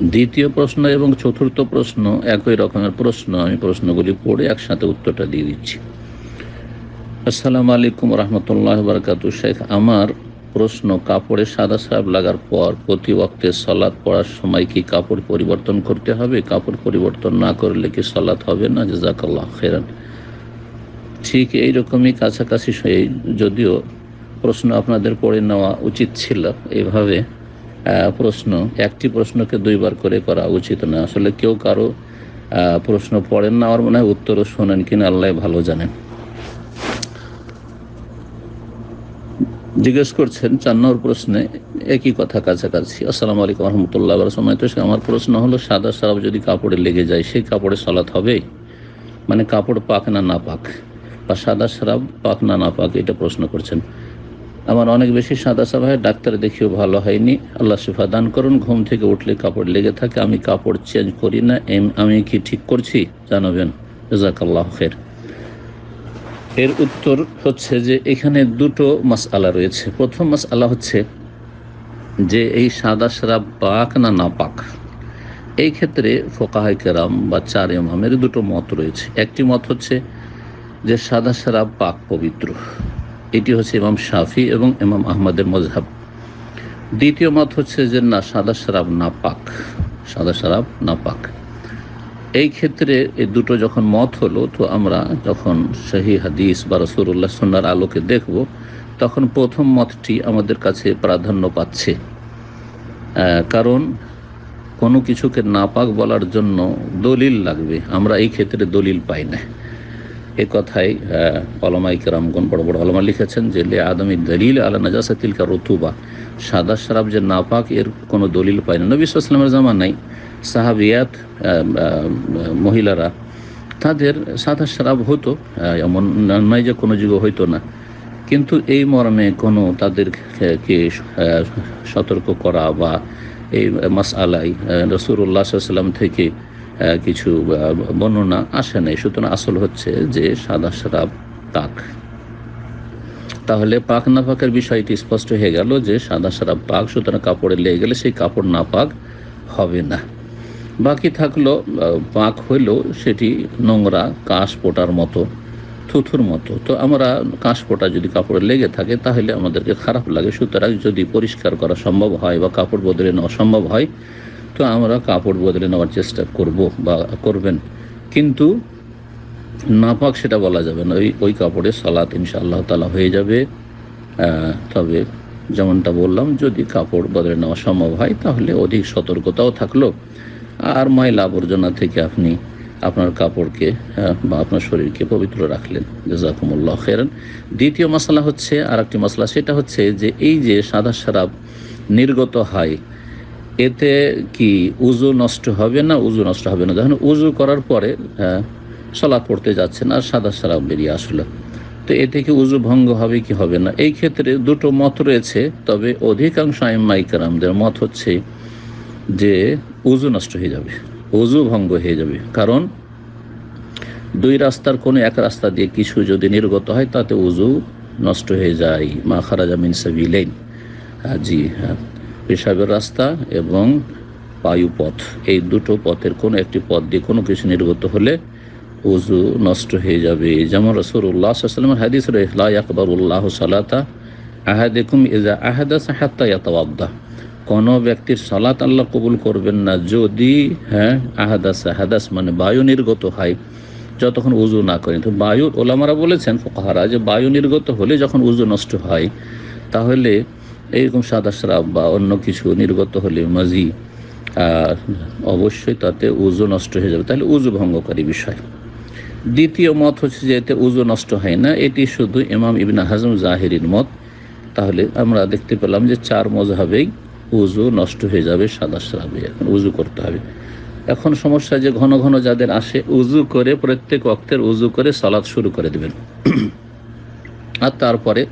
দ্বিতীয় প্রশ্ন এবং চতুর্থ প্রশ্ন একই রকমের প্রশ্ন। আমি প্রশ্নগুলি পড়ে একসাথে উত্তরটা দিয়ে দিচ্ছি। আসসালামু আলাইকুম রহমতুল্লাহ বারকাতু শেখ আমার প্রশ্ন কাপড়ে সাদা সাপ লাগার পর প্রতি ওয়াক্তে সলাৎ পড়ার সময় কি কাপড় পরিবর্তন করতে হবে? কাপড় পরিবর্তন না করলে কি সলাৎ হবে না? জাজাকাল্লাহ খেরান ঠিক এইরকমই কাছাকাছি যদিও প্রশ্ন আপনাদের পড়ে নেওয়া উচিত ছিল। এইভাবে আহ, প্রশ্ন, একটি প্রশ্নকে দুইবার করে করা উচিত না। আসলে কেউ কারও প্রশ্ন পড়েন না, আমার মনে হয় উত্তরও শোনেন কিনা, আল্লাহ ভালো জানেন। জিজ্ঞেস করছেন চার নম্বর প্রশ্নে একই কথা কাছাকাছি। আসসালামু আলাইকুম রহমতুল্লাহ সময় তো আমার প্রশ্ন হলো, সাদা সারাপ যদি কাপড়ে লেগে যায়, সেই কাপড়ে সলাৎ হবে? মানে কাপড় পাক না না পাক? বা সাদা সারাপ পাক না না পাক? এটা প্রশ্ন করছেন। আমার অনেক বেশি সাদা হয় ডাক্তার দেখিও ভালো হয়নি। আল্লাহ শিফা দান করুন, ঘুম থেকে উঠলে কাপড় লেগে থাকে, আমি কাপড় চেঞ্জ করি না আমি কি ঠিক করছি? জানাবেন। জাজাকাল্লাহ খের এর উত্তর হচ্ছে যে, এখানে দুটো মাসআলা রয়েছে। প্রথম মাসআলা হচ্ছে যে, এই সাদা শরাব পাক না না পাক এই ক্ষেত্রে ফোকাহাই কেরাম বা চার ইমামের দুটো মত রয়েছে। একটি মত হচ্ছে যে, সাদা শরাব পাক পবিত্র। এটি হচ্ছে ইমাম শাফি এবং ইমাম আহমদের মজহাব। দ্বিতীয় মত হচ্ছে যে, না, সাদা শরাব না পাক। সাদা শরাব না পাক। এই ক্ষেত্রে এই দুটো যখন মত হলো, তো আমরা যখন সহি হাদিস বা রসুল্লাহ সন্ন্যার আলোকে দেখব, তখন প্রথম মতটি আমাদের কাছে প্রাধান্য পাচ্ছে। কারণ কোনো কিছুকে নাপাক বলার জন্য দলিল লাগবে। আমরা এই ক্ষেত্রে দলিল পাই না। এ কথাই অলমাই কেরামগণ বড় বড় অলমা লিখেছেন যে, লে আদমি দলিল আলা নাজাসাতিলকা রতুবা। সাদা শরাব যে নাপাক, এর কোনো দলিল পায় না। নবী সাল্লামের জামা নাই সাহাবিয়াত মহিলারা, তাদের সাদা শরাব হতো এমন নয় যে কোনো যুগ হইতো না। কিন্তু এই মর্মে কোনো তাদেরকে সতর্ক করা বা এই মাস আলাই রসুল্লাহ সাল্লাম থেকে কিছু বর্ণনা আসে নাই। সুতরাং আসল হচ্ছে যে সাদা শরাব তাক তাহলে পাক না পাকের বিষয়টি স্পষ্ট হয়ে গেল যে সাদা শরাব পাক, সুতরাং কাপড়ে লেগে গেলে সেই কাপড় না পাক হবে না। বাকি থাকল পাক হইলেও সেটি নোংরা কাশ পোটার মতো, থুথুর মতো। তো আমরা কাশ পোটা যদি কাপড়ে লেগে থাকে, তাহলে আমাদেরকে খারাপ লাগে। সুতরাং যদি পরিষ্কার করা সম্ভব হয় বা কাপড় বদলে নেওয়া সম্ভব হয় তো আমরা কাপড় বদলে নেওয়ার চেষ্টা করব বা করবেন। কিন্তু নাপাক সেটা বলা যাবে না। ওই ওই কাপড়ে সালাত ইনশাআল্লাহ তালা হয়ে যাবে। তবে যেমনটা বললাম, যদি কাপড় বদলে নেওয়া সম্ভব হয়, তাহলে অধিক সতর্কতাও থাকল। আর ময়লা আবর্জনা থেকে আপনি আপনার কাপড়কে বা আপনার শরীরকে পবিত্র রাখলেন। জাজাকুমুল্লাহ খেরান দ্বিতীয় মশলা হচ্ছে আর একটি মশলা, সেটা হচ্ছে যে এই যে সাদা সারাপ নির্গত হয় এতে কি উজু নষ্ট হবে না উজু নষ্ট হবে না? যখন উজু করার পরে আহ, সলাৎ পড়তে যাচ্ছেন আর সাদা শরাব বেরিয়ে আসলো। তো এতে কি উজু ভঙ্গ হবে কি হবে না? এই ক্ষেত্রে দুটো মত রয়েছে তবে অধিকাংশ আইমাইকারামদের মত হচ্ছে যে উজু নষ্ট হয়ে যাবে উজু ভঙ্গ হয়ে যাবে। কারণ দুই রাস্তার কোনো এক রাস্তা দিয়ে কিছু যদি নির্গত হয় তাতে উজু নষ্ট হয়ে যায়। মা খারাজা মিন সাবিলাইন। হ্যাঁ, জি হ্যাঁ। পেশাবের রাস্তা এবং বায়ুপথ এই দুটো পথের কোনো একটি পথ দিয়ে কোনো কিছু নির্গত হলে উজু নষ্ট হয়ে যাবে। যেমন রসুল্লাহ সাল্লামের হাদিস রহলা আকবরুল্লাহ সালাতা আহাদেকুম ইজা আহাদাস হাত্তা ইয়াতাওয়াদ্দা। কোনো ব্যক্তির সালাত আল্লাহ কবুল করবেন না। যদি হ্যাঁ আহাদাস আহাদাস মানে বায়ু নির্গত হয়, যতক্ষণ উজু না করেন। তো বায়ু ওলামারা বলেছেন, ফোকাহারা, যে বায়ু নির্গত হলে যখন উজু নষ্ট হয়, তাহলে এইরকম সাদা শ্রাব বা অন্য কিছু নির্গত হলে আহ, অবশ্যই তাতে উজু নষ্ট হয়ে যাবে। তাহলে উজু ভঙ্গকারী বিষয়। দ্বিতীয় মত হচ্ছে যে এতে উজু নষ্ট হয় না। এটি শুধু ইমাম ইবনা হাজম জাহিরির মত। তাহলে আমরা দেখতে পেলাম যে চার মজহাবেই উজু নষ্ট হয়ে যাবে সাদা শ্রাবে এখন উজু করতে হবে। এখন সমস্যা যে ঘন ঘন যাদের আসে উজু করে প্রত্যেক অক্তের উজু করে সালাদ শুরু করে দেবেন। আর তারপরে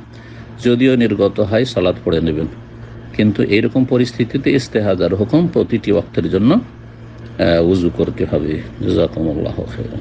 যদিও নির্গত হয় সালাদ পড়ে নেবেন। কিন্তু এইরকম পরিস্থিতিতে ইস্তেহাজার হুকুম প্রতিটি অক্তের জন্য উজু করতে হবে। জাকমুল্লাহ খেরা